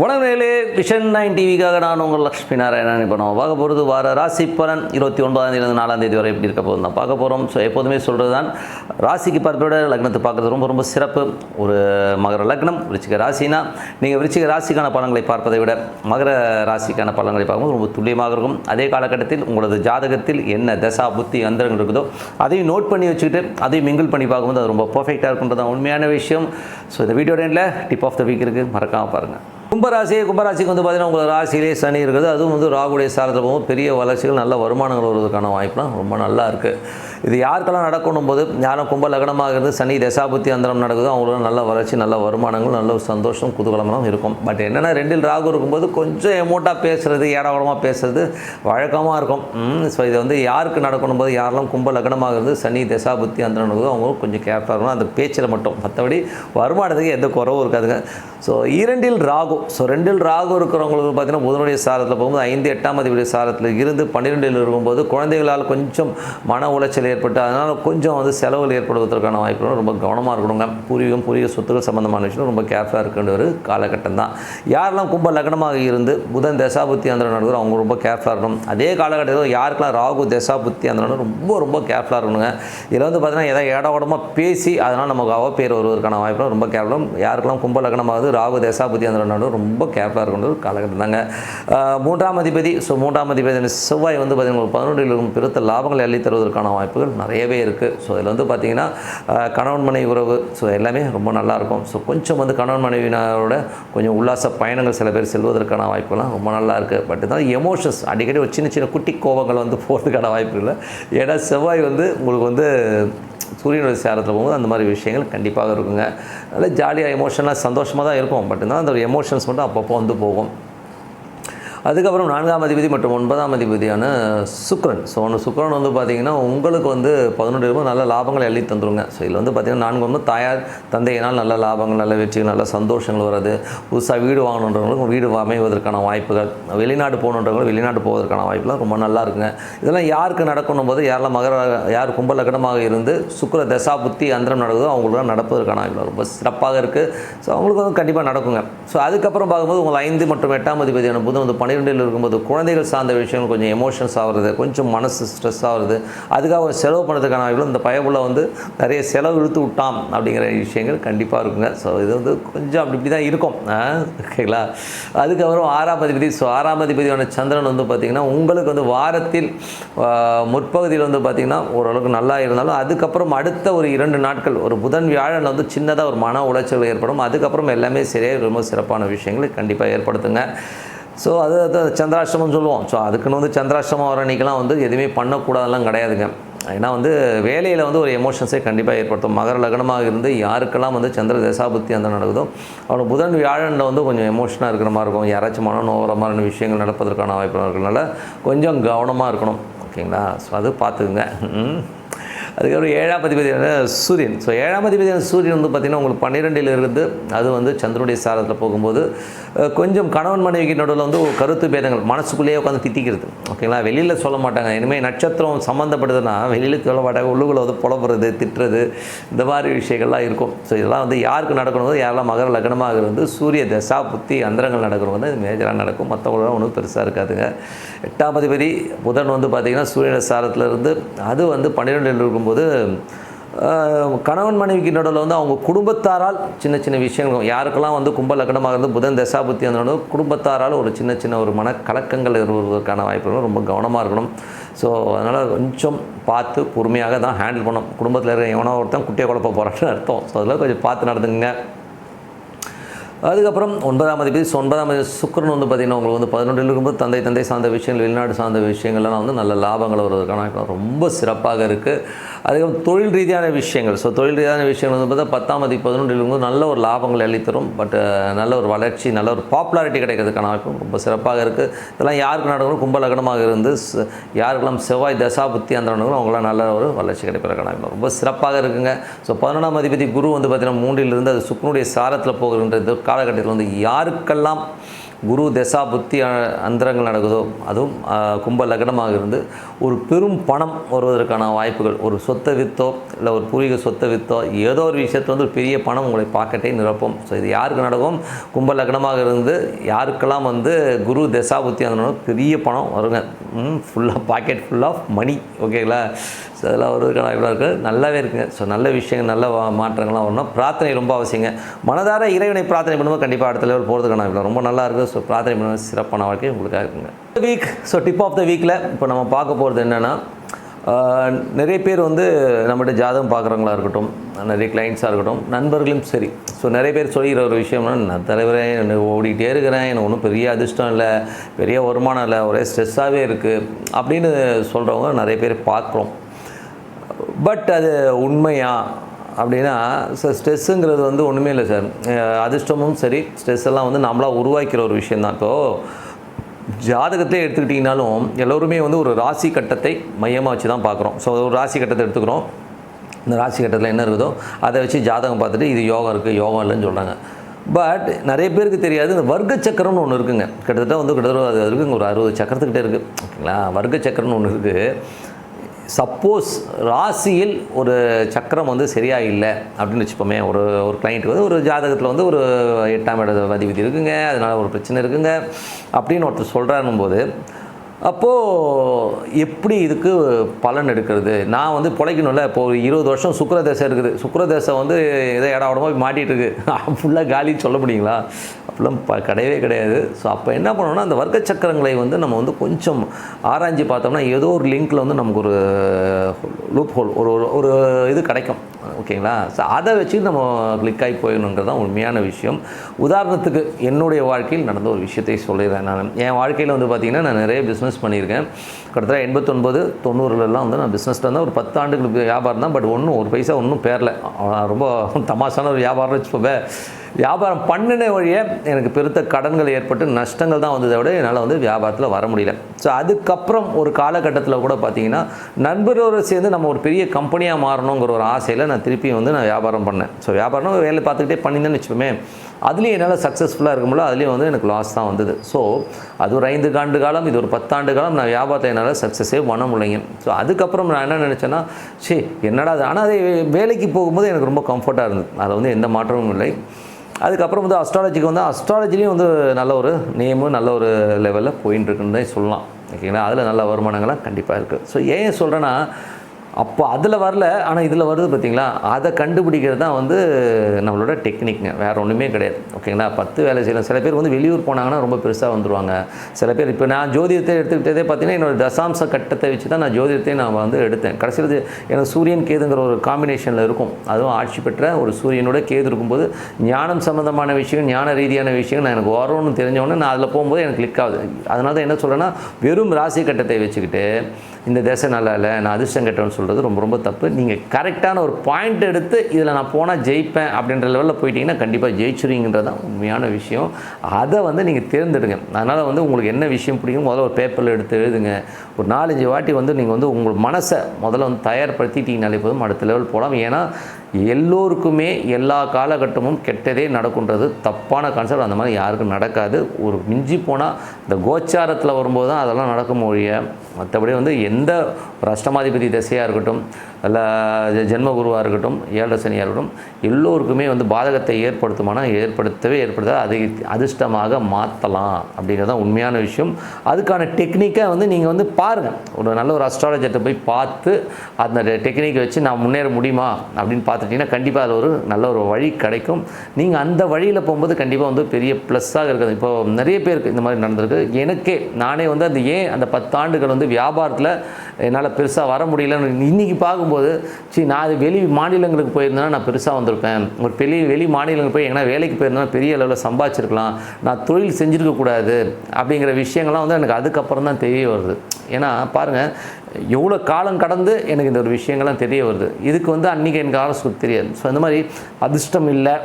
வணக்கங்களே vision nine டிவிக்காக நான் உங்கள் லக்ஷ்மி நாராயணன். இப்போ நம்ம பார்க்க போகிறது வார ராசி பலன் இருபத்தி ஒன்பதாம் தேதி நாலாம் தேதி வரை எப்படி இருக்க போதும் தான் பார்க்க போகிறோம் ஸோ எப்போதுமே சொல்கிறது தான் ராசிக்கு பார்ப்போட லக்னத்தை பார்க்குறது ரொம்ப ரொம்ப சிறப்பு. ஒரு மகர லக்னம் விருச்சிக ராசினா நீங்கள் விருச்சிக ராசிக்கான பலன்களை பார்ப்பதை விட மகர ராசிக்கான பலன்களை பார்க்கும்போது ரொம்ப துல்லியமாக இருக்கும். அதே காலகட்டத்தில் உங்களது ஜாதகத்தில் என்ன தசா புத்தி அந்தரங்கள் இருக்குதோ அதையும் நோட் பண்ணி வச்சுக்கிட்டு அதையும் மிங்கிள் பண்ணி பார்க்கும்போது அது ரொம்ப பர்ஃபெக்டாக இருக்குன்றது தான் உண்மையான விஷயம். ஸோ இந்த வீடியோ எண்டில் டிப் ஆஃப் த வீக் இருக்குது மறக்காமல் பாருங்கள் கும்பராசி கும்பராசிக்கு வந்து பார்த்தீங்கன்னா உங்களுக்கு ராசியிலே சனி இருக்குது. அதுவும் வந்து ராகுடைய சாரத்தில் போகும்போது பெரிய வளர்ச்சிகள் நல்ல வருமானங்கள் வருவதற்கான வாய்ப்புலாம் ரொம்ப நல்லா இருக்குது இது யாருக்கெல்லாம் நடக்கணும் போது யாரும் கும்ப லக்னமாக இருந்து சனி தசாபுத்தி அந்தரம் நடக்குதோ அவங்களுக்கு நல்ல வளர்ச்சி நல்ல வருமானங்கள் நல்ல சந்தோஷம் குதூகலமெல்லாம் இருக்கும். பட் என்னென்னா ரெண்டில் ராகு இருக்கும்போது கொஞ்சம் எமோட்டாக பேசுகிறது ஏடாவளமாக பேசுறது வழக்கமாக இருக்கும். ஸோ இது வந்து யாருக்கு நடக்கணும் போது யாரெல்லாம் கும்ப லக்னமாக இருந்து சனி தசாபுத்தி அந்தரம் நடக்குதோ அவங்களும் கொஞ்சம் கேர்ஃபுல்லாக இருக்கணும். அந்த பேச்சில் மட்டும். மற்றபடி வருமானத்துக்கு எந்த குறவும் இருக்காதுங்க. ஸோ இரண்டில் ராகு ஸோ ரெண்டில் ராகு இருக்கிறவங்களுக்கு பார்த்தீங்கன்னா புதனுடைய சாரத்தில் போகும்போது ஐந்து எட்டாம் அதிபதி சாரத்தில் இருந்து பன்னிரெண்டில் இருக்கும்போது குழந்தைகளால் கொஞ்சம் மன உளைச்சல் ஏற்பட்டு அதனால் கொஞ்சம் வந்து செலவுகள் ஏற்படுவதற்கான வாய்ப்புகள் ரொம்ப கவனமாக இருக்கணுங்க. பூர்வீகம் பூர்வீக சொத்துக்கள் சம்மந்தமான விஷயம் ரொம்ப கேர்ஃபுல்லாக இருக்கின்ற ஒரு காலகட்டம் தான். யாரெல்லாம் கும்ப லக்னமாக இருந்து புதன் தசாபுத்தி அந்த நடக்குதோ அவங்க ரொம்ப கேர்ஃபுல்லாக இருக்கணும். அதே காலகட்டத்தில் யாருக்கெல்லாம் ராகு தசாபுத்தி அந்த ரொம்ப ரொம்ப கேர்ஃபுல்லாக இருக்கணுங்க. இதில் வந்து பார்த்தீங்கன்னா இட ஏடாவடமாக பேசி அதனால் நமக்கு அவ பேர் வருவதற்கான வாய்ப்புகள் ரொம்ப கேர்ஃபுல்லாக யாருக்கெல்லாம் கும்ப லக்னமாகுது ராகு தசாபுத்தி அந்த நடுவு ரொம்ப கேர்ஃபுல்லாக இருக்கணும் ஒரு காலகட்டம் தாங்க. மூன்றாம் அதிபதி ஸோ மூன்றாம் அதிபதி செவ்வாய் வந்து பார்த்தீங்கன்னா ஒரு பதினொன்றில் இருக்கும் பெருத்த லாபங்களை அள்ளி தருவதற்கான வாய்ப்புகள் நிறையவே இருக்குது ஸோ இதில் வந்து பார்த்திங்கன்னா கணவன் மனைவி உறவு ஸோ எல்லாமே ரொம்ப நல்லாயிருக்கும் ஸோ கொஞ்சம் வந்து கணவன் மனைவினரோட கொஞ்சம் உல்லாச பயணங்கள் சில பேர் செல்வதற்கான வாய்ப்புகள்லாம் ரொம்ப நல்லா இருக்குது பட் தான் எமோஷன்ஸ் அடிக்கடி ஒரு சின்ன சின்ன குட்டி கோபங்கள் வந்து போகிறதுக்கான வாய்ப்பு இல்லை. ஏன்னா செவ்வாய் வந்து உங்களுக்கு வந்து சூரியனுடைய சேரத்தில் போகும்போது அந்த மாதிரி விஷயங்கள் கண்டிப்பாக இருக்குங்க. நல்ல ஜாலியாக எமோஷனாக சந்தோஷமாக தான் இருக்கும். பட் தான் அந்த எமோஷன் எமோஷன்ஸ் மட்டும் அப்பப்போ வந்து போகும். அதுக்கப்புறம் நான்காம் அதிபதி மற்றும் ஒன்பதாம் அதிபதியான சுக்ரன். ஸோ ஒன்று சுக்ரன் வந்து பார்த்திங்கன்னா உங்களுக்கு வந்து பதினொன்று ரூபாய் நல்ல லாபங்களை அள்ளி தந்துருங்க. ஸோ இதில் வந்து பார்த்திங்கன்னா நான்கு வந்து தாயார் தந்தையினால் நல்ல லாபங்கள் நல்ல வெற்றிகள் நல்ல சந்தோஷங்கள் வர்றது புதுசாக வீடு வாங்கணுன்றவங்களுக்கு வீடு அமைவதற்கான வாய்ப்புகள். வெளிநாடு போகணுன்றவங்களும் வெளிநாடு போவதற்கான வாய்ப்புலாம் ரொம்ப நல்லா இருக்குங்க. இதெல்லாம் யாருக்கு நடக்கணும் போது யாரெல்லாம் மகர யார் கும்ப லக்னமாக இருந்து சுக்கர தசா புத்தி அந்தரம் நடக்குதோ அவங்களுக்கு நடப்பதற்கான வாய்ப்பு ரொம்ப சிறப்பாக இருக்குது ஸோ அவங்களுக்கு வந்து கண்டிப்பாக நடக்குங்க. ஸோ அதுக்கப்புறம் பார்க்கும்போது உங்கள் ஐந்து மற்றும் எட்டாம் அதிபதியான புதன் வந்து பன்னிரெண்டில் இருக்கும்போது குழந்தைகள் சார்ந்த விஷயங்கள் கொஞ்சம் எமோஷன்ஸ் ஆகிறது கொஞ்சம் மனசு ஸ்ட்ரெஸ் ஆகிறது அதுக்காக ஒரு செலவு பண்ணுறதுக்கான வாய்ப்புகள் இந்த பயபுள்ள வந்து நிறைய செலவு இழுத்து விட்டான் அப்படிங்கிற விஷயங்கள் கண்டிப்பாக இருக்குங்க. ஸோ இது வந்து கொஞ்சம் அப்படி இப்படி தான் இருக்கும். ஆ, ஓகேங்களா? அதுக்கப்புறம் ஆறாம் அதிபதி ஸோ ஆறாம் அதிபதியான சந்திரன் வந்து பார்த்திங்கன்னா உங்களுக்கு வந்து வாரத்தில் முற்பகுதியில் வந்து பார்த்திங்கன்னா ஓரளவுக்கு நல்லா இருந்தாலும் அதுக்கப்புறம் அடுத்த ஒரு இரண்டு நாட்கள் ஒரு புதன் வியாழன் வந்து சின்னதாக ஒரு மன உளைச்சல் ஏற்படும். அதுக்கப்புறம் எல்லாமே சரியாக ரொம்ப சிறப்பான விஷயங்களை கண்டிப்பாக ஏற்படுத்துங்க. ஸோ அது அது சந்திராஷ்டமம் சொல்லுவோம். ஸோ அதுக்குன்னு வந்து சந்திராஷ்டமம் வர அன்றைக்கெலாம் வந்து எதுவுமே பண்ணக்கூடாதெல்லாம் கிடையாதுங்க. ஏன்னா வந்து வேலையில் வந்து ஒரு எமோஷன்ஸே கண்டிப்பாக ஏற்படுத்தும். மகர லக்னமாக இருந்து யாருக்கெல்லாம் வந்து சந்திர தசாபுத்தி அந்த நடக்குதோ அவனுக்கு புதன் வியாழனில் வந்து கொஞ்சம் எமோஷனாக இருக்கிற மாதிரி இருக்கும். யாராச்சும் மன நோகிற மாதிரியான விஷயங்கள் நடப்பதற்கான வாய்ப்பு இருக்கிறதுனால கொஞ்சம் கவனமாக இருக்கணும். ஓகேங்களா? ஸோ அது பார்த்துக்குங்க. அதுக்கப்புறம் ஏழாம் அதிபதியான சூரியன். ஸோ ஏழாம் அதிபதியான சூரியன் வந்து பார்த்திங்கன்னா உங்களுக்கு பன்னிரெண்டில் இருந்து அது வந்து சந்திரனுடைய சாரத்தில் போகும்போது கொஞ்சம் கணவன் மனைவிக்கு நடுவில் வந்து ஒரு கருத்து பேதங்கள் மனசுக்குள்ளேயே உட்காந்து திட்டிக்கிறது ஓகேங்களா வெளியில் சொல்ல மாட்டாங்க. இனிமேல் நட்சத்திரம் சம்மந்தப்படுதுன்னா வெளியில் சொல்ல மாட்டாங்க. உள்ளுக்குள்ள வந்து புலம்புறது திட்டுறது இந்த மாதிரி விஷயங்கள்லாம் இருக்கும். ஸோ இதெல்லாம் வந்து யாருக்கு நடக்கணும் யாரெல்லாம் மகர லக்னமாக இருந்து சூரிய தசா புத்தி அந்தரங்கள் நடக்கிறவங்க வந்து இது மேஜராக நடக்கும். மற்றவங்களாம் ஒன்றும் பெருசாக இருக்காதுங்க. எட்டாம் அதிபதி புதன் வந்து பார்த்திங்கன்னா சூரியன சாரத்தில் இருந்து அது வந்து பன்னிரெண்டில் இருக்கும் பார்க்கும்போது கணவன் மனைவிக்கு நடுவில் வந்து அவங்க குடும்பத்தாரால் சின்ன சின்ன விஷயங்கள் யாருக்கெல்லாம் வந்து கும்ப லக்னமாக இருந்து புதன் தசாபுத்தி அந்த குடும்பத்தாரால் ஒரு சின்ன சின்ன ஒரு மன கலக்கங்கள் வருவதற்கான வாய்ப்புகள் ரொம்ப கவனமாக இருக்கணும். ஸோ அதனால் கொஞ்சம் பார்த்து பொறுமையாக தான் ஹேண்டில் பண்ணணும். குடும்பத்தில் இருக்கிற எவனோ ஒருத்தன் குட்டியை குழப்ப போகிறான்னு அர்த்தம். ஸோ அதெல்லாம் கொஞ்சம் பார்த்து நடந்துங்க அதுக்கப்புறம் ஒன்பதாம் அதிபதி ஒன்பதாம் அதிபதி சுக்கரன் வந்து பார்த்திங்கன்னா உங்களுக்கு வந்து பதினொன்றில் இருக்கும்போது தந்தை தந்தை சார்ந்த விஷயங்கள் வெளிநாடு சார்ந்த விஷயங்கள்லாம் வந்து நல்ல லாபங்கள் வருவதற்கான ரொம்ப சிறப்பாக இருக்குது அதுக்கப்புறம் தொழில் ரீதியான விஷயங்கள். ஸோ தொழில் ரீதியான விஷயங்கள் வந்து பார்த்தா பத்தாம் அதிபதி பதினொன்றில் இருக்கும்போது நல்ல ஒரு லாபங்கள் அளித்தரும் பட் நல்ல ஒரு வளர்ச்சி நல்ல ஒரு பாப்புலாரிட்டி கிடைக்கிறதுக்கான வாய்ப்பு ரொம்ப சிறப்பாக இருக்குது இதெல்லாம் யாருக்கு நடக்கணும்? கும்ப லக்னமாக இருந்து யாருக்கெல்லாம் செவ்வாய் தசாபுத்தி அந்த நடக்கணும் அவங்களாம் நல்ல ஒரு வளர்ச்சி கிடைப்பதற்கான வாய்ப்பு ரொம்ப சிறப்பாக இருக்குங்க. ஸோ பதினொன்றாம் அதிபதி குரு வந்து பார்த்திங்கன்னா மூன்றிலிருந்து அது சுக்கனுடைய சாரத்தில் போகின்ற காலகட்டத்தில் வந்து யாருக்கெல்லாம் குரு தசா புத்தி அந்தரங்கள் நடக்குதோ அதுவும் கும்ப லக்னமாக இருந்து ஒரு பெரும் பணம் வருவதற்கான வாய்ப்புகள் ஒரு சொத்தை வித்தோ இல்லை ஒரு பூர்வீக சொத்தை வித்தோ ஏதோ ஒரு விஷயத்தில் வந்து ஒரு பெரிய பணம் உங்களை பாக்கெட்டை நிரப்பும். ஸோ இது யாருக்கு நடக்கும்? கும்ப லக்னமாக இருந்து யாருக்கெல்லாம் வந்து குரு தசா புத்தி அந்த பெரிய பணம் வருங்க. ஃபுல்லாக பாக்கெட் ஃபுல் ஆஃப் மணி ஓகேங்களா ஸோ அதெல்லாம் வருவதற்கான வாய்ப்புலாம் இருக்குது நல்லாவே இருக்குங்க. ஸோ நல்ல விஷயங்கள் நல்ல மாற்றங்கள்லாம் வரணும். பிரார்த்தனை ரொம்ப அவசியங்க. மனதார இறைவனை பிரார்த்தனை பண்ணும்போது கண்டிப்பாக அடுத்த லெவல் போகிறதுக்கான வாய்ப்பு ரொம்ப நல்லா இருக்குது ஸோ பிரார்த்தனை பண்ணும்போது சிறப்பான வாழ்க்கை உங்களுக்காக இருக்குங்க. Week so tip of the வீக்கில் இப்போ நம்ம பார்க்க போகிறது என்னென்னா நிறைய பேர் வந்து நம்மகிட்ட ஜாதகம் பார்க்குறவங்களா இருக்கட்டும் நிறைய கிளைண்ட்ஸாக இருக்கட்டும் நண்பர்களும் சரி. ஸோ நிறைய பேர் சொல்லிக்கிற ஒரு விஷயம்னா நான் தலைவரே ஓடிக்கிட்டே இருக்கிறேன். எனக்கு ஒன்றும் பெரிய அதிர்ஷ்டம் இல்லை. பெரிய வருமானம் இல்லை. ஒரே ஸ்ட்ரெஸ்ஸாகவே இருக்குது அப்படின்னு சொல்கிறவங்க நிறைய பேர் பார்க்குறோம். பட் அது உண்மையா அப்படின்னா சார் ஸ்ட்ரெஸ்ஸுங்கிறது வந்து ஒன்றுமே இல்லை சார் அதிர்ஷ்டமும் சரி ஸ்ட்ரெஸ் எல்லாம் வந்து நம்மளாக உருவாக்கிற ஒரு விஷயந்தான் இப்போது ஜாதகத்தை எடுத்துக்கிட்டிங்கனாலும் எல்லோருமே வந்து ஒரு ராசி கட்டத்தை மையமாக வச்சு தான் பார்க்குறோம். ஸோ ஒரு ராசி கட்டத்தை எடுத்துக்கிறோம். இந்த ராசி கட்டத்தில் என்ன இருக்குதோ அதை வச்சு ஜாதகம் பார்த்துட்டு இது யோகம் இருக்குது யோகம் இல்லைன்னு சொல்கிறாங்க பட் நிறைய பேருக்கு தெரியாது இந்த வர்க்க சக்கரம்னு ஒன்று இருக்குங்க. கிட்டத்தட்ட வந்து கிட்டத்தட்ட அது இருக்குங்க ஒரு அறுபது சக்கரத்துக்கிட்டே இருக்குது ஓகேங்களா? வர்க்க சக்கரம்னு ஒன்று இருக்குது சப்போஸ் ராசியில் ஒரு சக்கரம் வந்து சரியாக இல்லை அப்படின்னு வச்சுப்போமே ஒரு ஒரு கிளைண்ட்டுக்கு வந்து ஒரு ஜாதகத்தில் வந்து ஒரு எட்டாம் இட அதிபதி இருக்குங்க அதனால் ஒரு பிரச்சனை இருக்குங்க அப்படின்னு ஒருத்தர் சொல்கிறாருன்னும் போது அப்போது எப்படி இதுக்கு பலன் எடுக்கிறது? நான் வந்து பிழைக்கணும்ல இப்போ ஒரு இருபது வருஷம் சுக்கரதேசம் இருக்குது. சுக்கரதேசம் வந்து எதோ இடம் உடம்பா மாட்டிகிட்டு இருக்கு. ஃபுல்லாக காலின்னு சொல்ல முடியுங்களா? அப்படிலாம் ப கிடையவே கிடையாது. ஸோ அப்போ என்ன பண்ணோம்னா அந்த வர்க்க சக்கரங்களை வந்து நம்ம வந்து கொஞ்சம் ஆராய்ஞ்சு பார்த்தோம்னா ஏதோ ஒரு லிங்க்கில் வந்து நமக்கு ஒரு லூப் ஹோல் ஒரு ஒரு- ஒரு இது கிடைக்கும். ஓகேங்களா? ஸோ அதை வச்சு நம்ம கிளிக் ஆகி போயிடணுங்கிறது தான் உண்மையான விஷயம். உதாரணத்துக்கு என்னுடைய வாழ்க்கையில் நடந்த ஒரு விஷயத்தை சொல்லிடுறேன் நான். என் வாழ்க்கையில் வந்து பார்த்திங்கன்னா நான் நிறைய பிஸ்னஸ் பிஸ்னஸ் பண்ணியிருக்கேன். கிட்டத்தட்ட எண்பத்தொன்பது தொண்ணூறுலலாம் வந்து நான் பிஸ்னஸில் தான் ஒரு பத்து ஆண்டுகளுக்கு வியாபாரம் தான் பட் ஒன்றும் ஒரு பைசா ஒன்றும் பேரல. ரொம்ப தமாசான ஒரு வியாபாரம் வச்சுப்போவே வியாபாரம் பண்ணின வழியே எனக்கு பெருத்த கடன்கள் ஏற்பட்டு நஷ்டங்கள் தான் வந்ததை விட என்னால் வந்து வியாபாரத்தில் வர முடியல. ஸோ அதுக்கப்புறம் ஒரு காலகட்டத்தில் கூட பார்த்தீங்கன்னா நண்பரோடு சேர்ந்து நம்ம ஒரு பெரிய கம்பெனியாக மாறணுங்கிற ஒரு ஆசையில் நான் திருப்பி வந்து நான் வியாபாரம் பண்ணேன். ஸோ வியாபாரம் வேலை பார்த்துக்கிட்டே பண்ணியிருந்தேன்னு வச்சுப்போமே அதுலேயும் என்னால் சக்ஸஸ்ஃபுல்லாக இருக்கும்போது அதுலேயும் வந்து எனக்கு லாஸ் தான் வந்தது. ஸோ அது ஒரு ஐந்து ஆண்டு காலம் இது ஒரு பத்தாண்டு காலம் நான் வியாபாரத்தை என்னால் சக்ஸஸே பண்ண முடியலைங்க. ஸோ அதுக்கப்புறம் நான் என்ன நினச்சேன்னா சரி என்னடா அது ஆனால் அது வேலைக்கு போகும்போது எனக்கு ரொம்ப கம்ஃபர்ட்டாக இருந்தது. அதில் வந்து எந்த மாற்றமும் இல்லை. அதுக்கப்புறம் வந்து அஸ்ட்ராலஜிக்கு வந்து அஸ்ட்ராலஜிலையும் வந்து நல்ல ஒரு நேமும் நல்ல ஒரு லெவலில் போயின்னு இருக்குன்னு தான் சொல்லலாம். ஓகேங்களா? அதில் நல்ல வருமானங்கள்லாம் கண்டிப்பாக இருக்குது ஸோ ஏன் சொல்கிறேன்னா அப்போ அதில் வரல ஆனால் இதில் வருது பார்த்திங்களா அதை கண்டுபிடிக்கிறது தான் வந்து நம்மளோட டெக்னிக்ங்க வேறு ஒன்றுமே கிடையாது. ஓகேங்களா பத்து வேலை செய்யலாம் சில பேர் வந்து வெளியூர் போனாங்கன்னா ரொம்ப பெருசாக வந்துடுவாங்க சில பேர் இப்போ நான் ஜோதிடத்தை எடுத்துக்கிட்டதே பார்த்தீங்கன்னா என்னோட தசாம்ச கட்டத்தை வச்சு தான் நான் ஜோதிடத்தை நான் வந்து எடுத்தேன். கடைசியில் எனக்கு சூரியன் கேதுங்கிற ஒரு காம்பினேஷனில் இருக்கும். அதுவும் ஆட்சி பெற்ற ஒரு சூரியனோட கேது இருக்கும்போது ஞானம் சம்மந்தமான விஷயம் ஞான ரீதியான விஷயம் நான் எனக்கு வரும்னு தெரிஞ்சவொடனே நான் அதில் போகும்போது எனக்கு கிளிக் ஆகுது. அதனால தான் என்ன சொல்கிறேன்னா வெறும் ராசி கட்டத்தை வச்சுக்கிட்டு இந்த தேசம் நல்லா இல்லை நான் அதிர்ஷ்டம் கட்டணும்னு சொல்கிறது ரொம்ப ரொம்ப தப்பு. நீங்கள் கரெக்டான ஒரு பாயிண்ட் எடுத்து இதில் நான் போனால் ஜெயிப்பேன் அப்படின்ற லெவலில் போயிட்டீங்கன்னா கண்டிப்பாக ஜெயிச்சுருவீங்கன்றது தான் உண்மையான விஷயம். அதை வந்து நீங்கள் தேர்ந்தெடுங்க. அதனால் வந்து உங்களுக்கு என்ன விஷயம் பிடிக்கும் முதல்ல ஒரு பேப்பரில் எடுத்து எழுதுங்க. ஒரு நாலஞ்சு வாட்டி வந்து நீங்கள் வந்து உங்கள் மனசை முதல்ல வந்து தயார்படுத்திட்டீங்கனாலே போதும் அடுத்த லெவல் போகலாம் ஏன்னா எல்லோருக்குமே எல்லா காலகட்டமும் கெட்டதே நடக்குன்றது தப்பான கான்செப்ட் அந்த மாதிரி யாருக்கும் நடக்காது. ஒரு மிஞ்சி போனால் இந்த கோச்சாரத்தில் வரும்போது தான் அதெல்லாம் நடக்கும் ஒழிய மற்றபடி வந்து எந்த ஒரு அஷ்டமாதிபதி திசையாக இருக்கட்டும் இல்லை ஜென்ம குருவாக இருக்கட்டும் ஏழரை சனியாக இருக்கட்டும் எல்லோருக்குமே வந்து பாதகத்தை ஏற்படுத்துமானால் ஏற்படுத்தவே ஏற்படுத்த அதை அதிர்ஷ்டமாக மாற்றலாம் அப்படிங்கிறது தான் உண்மையான விஷயம். அதுக்கான டெக்னிக்கை வந்து நீங்கள் வந்து பாருங்கள் ஒரு நல்ல ஒரு அஸ்ட்ராலஜர்கிட்ட போய் பார்த்து அந்த டெக்னிக்கை வச்சு நான் முன்னேற முடியுமா அப்படின்னு பார்த்துட்டிங்கன்னா கண்டிப்பாக அதில் ஒரு நல்ல ஒரு வழி கிடைக்கும். நீங்கள் அந்த வழியில் போகும்போது கண்டிப்பாக வந்து பெரிய ப்ளஸ்ஸாக இருக்குது. இப்போது நிறைய பேருக்கு இந்த மாதிரி நடந்திருக்கு. எனக்கே நானே வந்து அந்த ஏன் அந்த பத்தாண்டுகள் வந்து வியாபாரத்தில் என்னால் பெருசாக வர முடியலன்னு இன்றைக்கி பார்க்கும்போது சரி நான் அது வெளி மாநிலங்களுக்கு போயிருந்தேன்னா நான் பெருசாக வந்திருப்பேன். ஒரு பெரிய வெளி மாநிலங்களுக்கு போய் எங்கன்னா வேலைக்கு போயிருந்தேன்னா பெரிய அளவில் சம்பாதிச்சிருக்கலாம். நான் தொழில் செஞ்சுருக்கக்கூடாது அப்படிங்கிற விஷயங்கள்லாம் வந்து எனக்கு அதுக்கப்புறம் தான் தெரிய வருது. ஏன்னா பாருங்கள் எவ்வளோ காலம் கடந்து எனக்கு இந்த ஒரு விஷயங்கள்லாம் தெரிய வருது. இதுக்கு வந்து அன்றைக்கி எனக்கு ஆலோசனை தெரியாது. ஸோ இந்த மாதிரி அதிர்ஷ்டம் இல்லை.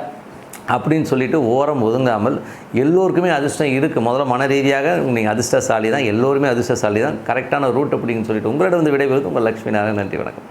அப்படின்னு சொல்லிட்டு ஓரம் ஒதுங்காமல் எல்லோருக்குமே அதிர்ஷ்டம் இருக்குது முதல்ல மன ரீதியாக நீங்கள் அதிர்ஷ்டசாலி தான் எல்லோருமே அதிர்ஷ்டசாலி தான் கரெக்டான ரூட் அப்படின்னு சொல்லிட்டு உங்களிடம் வந்து விடைபெறுது உங்கள் லக்ஷ்மி நாராயணன். நன்றி வணக்கம்.